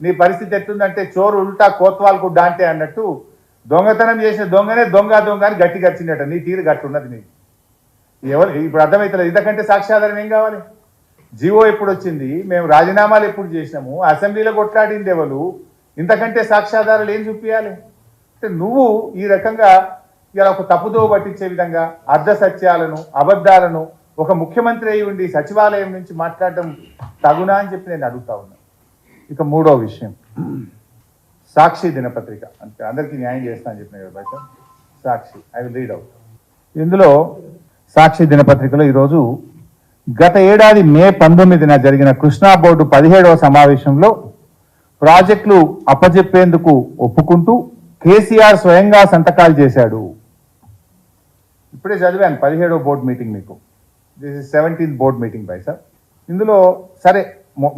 నీ పరిస్థితి ఎట్లుందంటే చోరు ఉల్టా కోత్వాల్కు డాంటే అన్నట్టు దొంగతనం చేసిన దొంగనే దొంగ దొంగ అని గట్టి గచ్చినట్టు నీ తీరు గట్టి ఉన్నది నీకు ఎవరు ఇప్పుడు అర్థమవుతలేదు. ఇంతకంటే సాక్ష్యాధారం ఏం కావాలి? జీవో ఎప్పుడు వచ్చింది? మేము రాజీనామాలు ఎప్పుడు చేసినాము? అసెంబ్లీలో కొట్లాడింది ఎవరు? ఇంతకంటే సాక్ష్యాధారాలు ఏం చూపించాలి అంటే నువ్వు ఈ రకంగా ఇలా ఒక తప్పుదో పట్టించే విధంగా అర్ధ సత్యాలను అబద్ధాలను ఒక ముఖ్యమంత్రి అయి ఉండి సచివాలయం నుంచి మాట్లాడటం తగునా అని చెప్పి నేను అడుగుతా ఉన్నాను ఇక మూడో విషయం. సాక్షి దినపత్రిక. అంటే అందరికీ న్యాయం చేస్తా అని చెప్పిన కదా బయట Sakshi I will read out. ఇందులో సాక్షి దినపత్రికలో ఈరోజు గత ఏడాది మే పంతొమ్మిదిన జరిగిన కృష్ణా బోర్డు పదిహేడవ సమావేశంలో ప్రాజెక్టులు అప్పజెప్పేందుకు ఒప్పుకుంటూ కేసీఆర్ స్వయంగా సంతకాలు చేశాడు. ఇప్పుడే చదివాను పదిహేడవ బోర్డు మీటింగ్ మీకు. This is seventeenth board meeting by sir ఇందులో సరే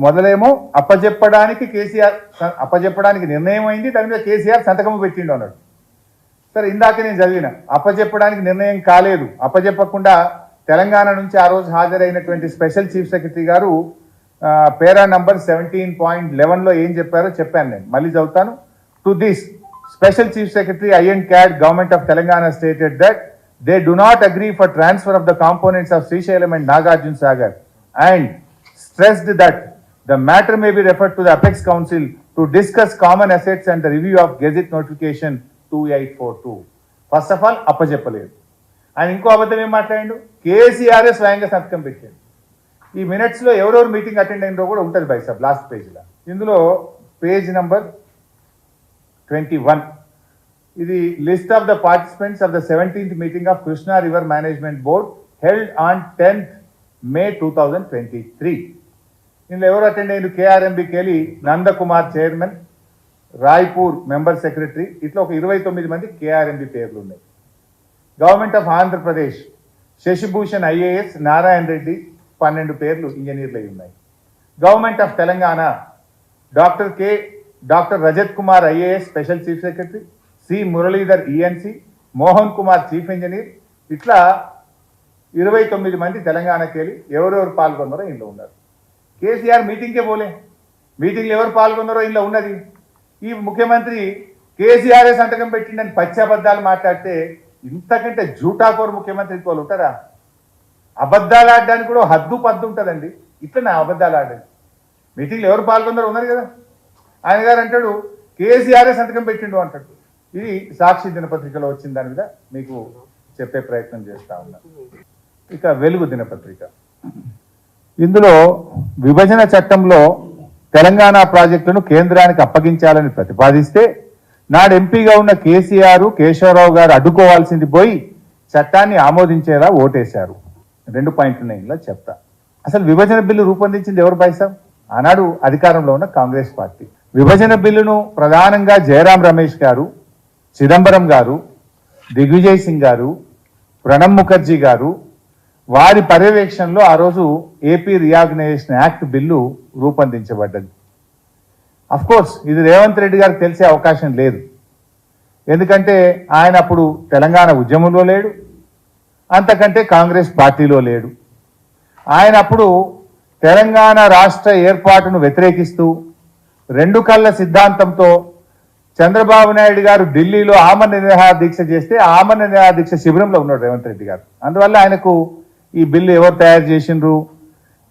మొదలేమో అప్పజెప్పడానికి కేసీఆర్ అప్పజెప్పడానికి నిర్ణయం అయింది దాని మీద కేసీఆర్ సంతకం పెట్టిండు అన్నాడు. సరే ఇందాక నేను చదివిన అప్పజెప్పడానికి నిర్ణయం కాలేదు. అప్పజెప్పకుండా తెలంగాణ నుంచి ఆ రోజు హాజరైనటువంటి స్పెషల్ చీఫ్ సెక్రటరీ గారు పేరా నంబర్ సెవెంటీన్ పాయింట్ లెవెన్లో ఏం చెప్పారో చెప్పాను నేను. మళ్ళీ చదువుతాను. To this special chief secretary I N CAD government of Telangana stated that they do not agree for transfer of the components of Srisailam and Nagarjuna Sagar. And stressed that the matter may be referred to the Apex Council to discuss common assets and the review of Gazette notification 2842. First of all అప్పచెప్పలేదు ఆయన ఇంకో అబద్ధం ఏం మాట్లాడిండు? కేసీఆర్ఏ స్వయంగా సంతకం పెట్టాడు. ఈ మినిట్స్లో ఎవరెవరు మీటింగ్ అటెండ్ అయినరో కూడా ఉంటుంది బై సార్ లాస్ట్ పేజీలో. ఇందులో పేజ్ నెంబర్ ట్వంటీ వన్. ఇది list of the participants of the seventeenth meeting of Krishna river management board held on tenth May two thousand twenty three. ఇందులో ఎవరు అటెండ్ అయ్యారు కేఆర్ఎంబికి వెళ్ళి Nandakumar chairman Raipur member secretary. ఇట్లా ఒక ఇరవై తొమ్మిది మంది కేఆర్ఎంబి పేర్లు ఉన్నాయి government of Andhra Pradesh Shashi Bhushan IAS Narayana Reddy పన్నెండు పేర్లు ఇంజనీర్లు అయి ఉన్నాయి. Government of Telangana doctor K doctor Rajat Kumar IAS special chief secretary C Muralidhar ENC Mohan Kumar chief engineer ఇట్లా ఇరవై తొమ్మిది మంది తెలంగాణకి వెళ్ళి ఎవరెవరు పాల్గొన్నారో ఇందులో ఉన్నారు. కేసీఆర్ మీటింగ్కే పోలే. మీటింగ్లో ఎవరు పాల్గొన్నారో ఇందులో ఉన్నది. ఈ ముఖ్యమంత్రి కేసీఆర్ఏ సంతకం పెట్టిండని పచ్చబద్దాలు మాట్లాడితే ఇంతకంటే జూటాకోరు ముఖ్యమంత్రి ఇంకోళ్ళు ఉంటారా? అబద్ధాలు ఆడడానికి కూడా హద్దు పద్దు ఉంటుందండి. ఇట్లా నా అబద్ధాలు ఆడండి మీటింగ్లో ఎవరు పాల్గొన్నారో ఉన్నారు కదా. ఆయన గారు అంటాడు కేసీఆర్ఏ సంతకం పెట్టిండు అంటాడు. ఇది సాక్షి దినపత్రికలో వచ్చిన దాని మీద మీకు చెప్పే ప్రయత్నం చేస్తా ఉన్నా. ఇక వెలుగు దినపత్రిక. ఇందులో విభజన చట్టంలో తెలంగాణ ప్రాజెక్టులను కేంద్రానికి అప్పగించాలని ప్రతిపాదిస్తే నాడు ఎంపీగా ఉన్న కేసీఆర్ కేశవరావు గారు అడ్డుకోవాల్సింది పోయి చట్టాన్ని ఆమోదించేలా ఓటేశారు. రెండు పాయింట్లు నైన్లో చెప్తా. అసలు విభజన బిల్లు రూపొందించింది ఎవరు పైసా? ఆనాడు అధికారంలో ఉన్న కాంగ్రెస్ పార్టీ. విభజన బిల్లును ప్రధానంగా జయరాం రమేష్ గారు చిదంబరం గారు దిగ్విజయ్ సింగ్ గారు ప్రణబ్ ముఖర్జీ గారు వారి పర్యవేక్షణలో ఆ రోజు ఏపీ రియాగ్నైజేషన్ యాక్ట్ బిల్లు రూపొందించబడ్డది. అఫ్ కోర్స్ ఇది రేవంత్ రెడ్డి గారికి తెలిసే అవకాశం లేదు. ఎందుకంటే ఆయన అప్పుడు తెలంగాణ ఉద్యమంలో లేడు. అంతకంటే కాంగ్రెస్ పార్టీలో లేడు. ఆయన అప్పుడు తెలంగాణ రాష్ట్ర ఏర్పాటును వ్యతిరేకిస్తూ రెండు కళ్ళ సిద్ధాంతంతో చంద్రబాబు నాయుడు గారు ఢిల్లీలో ఆమరణ నిరాహార దీక్ష చేస్తే ఆమరణ నిరాహార దీక్ష శిబిరంలో ఉన్నాడు రేవంత్ రెడ్డి గారు. అందువల్ల ఆయనకు ఈ బిల్లు ఎవరు తయారు చేసిండ్రు?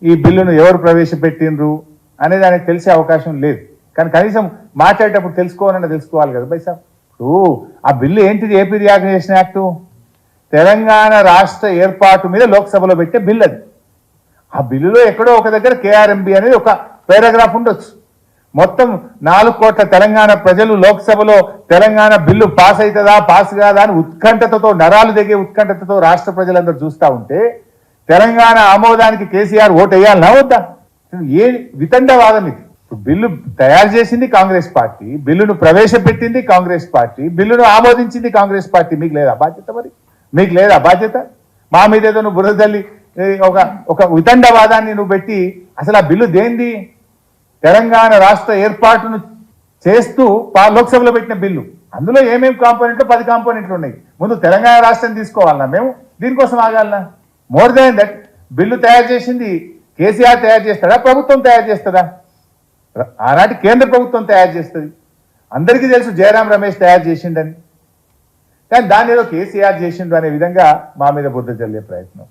ఈ బిల్లును ఎవరు ప్రవేశపెట్టిండ్రు? అనేది ఆయనకు తెలిసే అవకాశం లేదు. కానీ కనీసం మాట్లాడేటప్పుడు తెలుసుకోవాలన్నా తెలుసుకోవాలి కదా బైసా. ఇప్పుడు ఆ బిల్లు ఏంటిది ఏపీ రియాగ్నేషన్ యాక్ట్? తెలంగాణ రాష్ట్ర ఏర్పాటు మీద లోక్సభలో పెట్టే బిల్ అది. ఆ బిల్లులో ఎక్కడో ఒక దగ్గర కేఆర్ఎంబి అనేది ఒక పారాగ్రాఫ్ ఉండొచ్చు. మొత్తం నాలుగు కోట్ల తెలంగాణ ప్రజలు లోక్సభలో తెలంగాణ బిల్లు పాస్ అవుతుందా పాస్ కాదా అని ఉత్కంఠతతో నరాలు దిగే ఉత్కంఠతతో రాష్ట్ర ప్రజలందరూ చూస్తా ఉంటే తెలంగాణ ఆమోదానికి కేసీఆర్ ఓటు వేయాలనా వద్దా? ఏ వితండవాదం ఇది? బిల్లు తయారు చేసింది కాంగ్రెస్ పార్టీ బిల్లును ప్రవేశపెట్టింది కాంగ్రెస్ పార్టీ బిల్లును ఆమోదించింది కాంగ్రెస్ పార్టీ. మీకు లేదా బాధ్యత మరి? మీకు లేదా బాధ్యత? మా మీద ఏదో నువ్వు బురద తల్లి ఒక ఒక వితండవాదాన్ని నువ్వు పెట్టి అసలు ఆ బిల్లు దేంది తెలంగాణ రాష్ట్ర ఏర్పాటును చేస్తూ పా- లోక్సభలో పెట్టిన బిల్లు. అందులో ఏమేమి కాంపోనెంట్లు? పది కాంపోనెంట్లు ఉన్నాయి. ముందు తెలంగాణ రాష్ట్రం తీసుకోవాలన్నా మేము? దీనికోసం ఆగాలనా? మోర్ దాన్ దట్ బిల్లు తయారు చేసింది కేసీఆర్ తయారు చేస్తాడా? ప్రభుత్వం తయారు చేస్తుందా ఆనాటి కేంద్ర ప్రభుత్వం తయారు చేస్తుంది. అందరికీ తెలుసు జయరాం రమేష్ తయారు చేసిండని. కానీ దాన్ని ఏదో కేసీఆర్ చేసిండు అనే విధంగా మా మీద బుద్ధ చల్లే ప్రయత్నం.